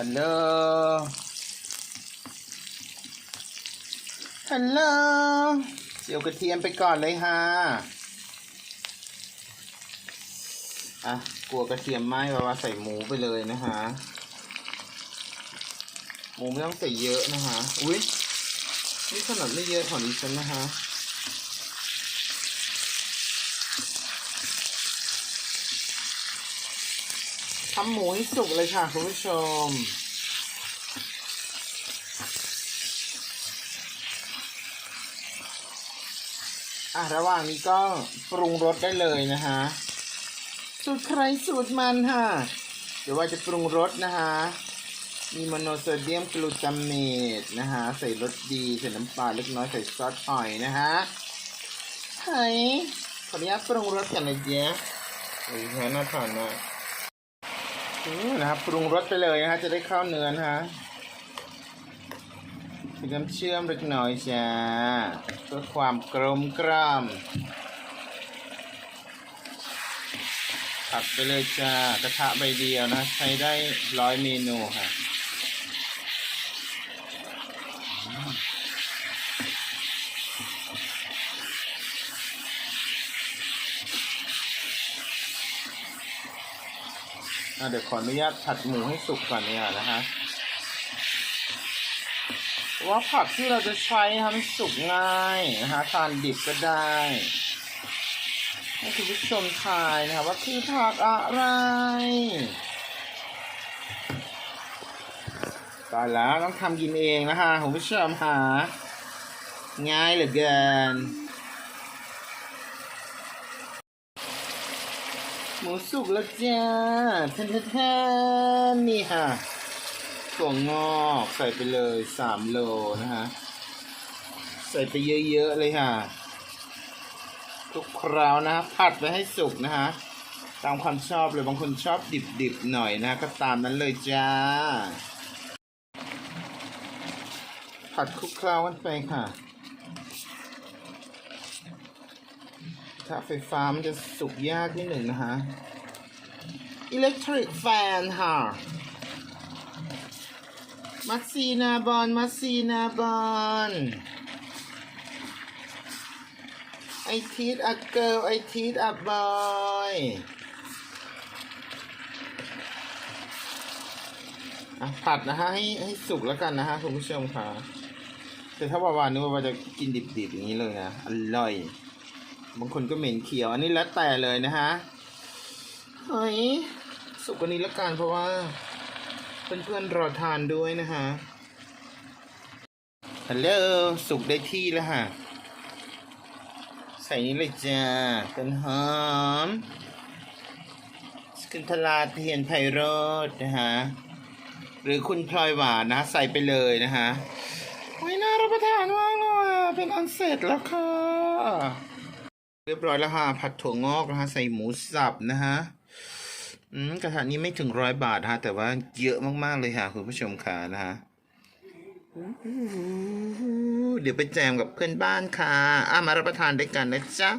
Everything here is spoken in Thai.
ฮัลโหล ฮัลโหลเจียวกระเทียมไปก่อนเลยฮะ อะ กลัวกระเทียมไหม้ว่าใส่หมูไปเลยนะฮะ หมูไม่ต้องใส่เยอะนะฮะ อุ้ยนี่ขนาดไม่เยอะของดิฉันนะฮะ ทำหมูให้สุกเลยค่ะคุณผู้ชม อะระหว่างนี้ก็ปรุงรสได้เลยนะฮะสูตรใครสูตรมันค่ะ เดี๋ยวว่าจะปรุงรสนะฮะมีโมโนโซเดียมกลูตาเมตนะฮะ ใส่รสดีใส่น้ำปลาเล็กน้อยใส่ซอสหอยนะฮะเฮ้ยขออนุญาตปรุงรสกันนะเจ๊โอ้ยน่าทานมาก นะครับปรุงรสไปเลยนะฮะจะได้ข้าวเนื้อนะฮะมีน้ำเชื่อมเล็กน้อยจ้าเพื่อความกลมกล่อมผัดไปเลยจ้ากระทะใบเดียวนะ ใช้ได้ร้อยเมนูค่ะ อะเดี๋ยวขออนุญาตผัดหมูให้สุกก่อนเนี่ยนะฮะว่าผักที่เราจะใช้ทำให้สุกง่ายนะฮะทานดิบก็ได้ให้คุณผู้ชมทายนะครับว่าคือผักอะไรตายแล้วต้องทำกินเองนะฮะคุณผู้ชมหาง่ายเหลือเกิน หมูสุกแล้วจ้าแทนๆๆนี่ค่ะถั่วงอกใส่ไปเลยสามโลนะฮะ ใส่ไปเยอะๆเลยค่ะ ทุกคราวนะฮะผัดไปให้สุกนะฮะ ตามความชอบเลยบางคนชอบดิบๆหน่อยนะก็ตามนั้นเลยจ้า ผัดคลุกเคล้ากันไปค่ะ ถ้าไฟฟ้ามันจะสุกยากนิดหนึ่งนะฮะ Electric fan ค่ะมัสซีนาบอลมัสซีนาบอลไอทีดอะเกิลไอทีดอะบอยอะผัดนะฮะให้ให้สุกแล้วกันนะฮะคุณผู้ชมค่ะแต่ถ้าว่าวันนี้ว่าจะกินดิบๆอย่างนี้เลยนะ อร่อย บางคนก็เหม็นเขียว อันนี้แล้วแต่เลยนะฮะเฮ้ยสุกกว่านี้แล้วกันเพราะว่าเพื่อนๆรอทานด้วยนะฮะฮัลโหลสุกได้ที่แล้วฮะใส่นี้เลยจ้าต้นหอมสกุลทลาเทียนไพโรดนะฮะหรือคุณพลอยหวานนะ ใส่ไปเลยนะฮะโอ้ยน่ารับประทานมากเลยเป็นอันเสร็จแล้วค่ะ เรียบร้อยแล้วฮะผัดถั่วงอกนะฮะ ใส่หมูสับนะฮะอืมกระทะนี้ไม่ถึงร้อยบาทฮะ แต่ว่าเยอะมากๆเลยค่ะ คุณผู้ชมค่ะนะฮะเดี๋ยวไปแจมกับเพื่อนบ้านค่ะ อะมารับประทานด้วยกันนะจ๊ะ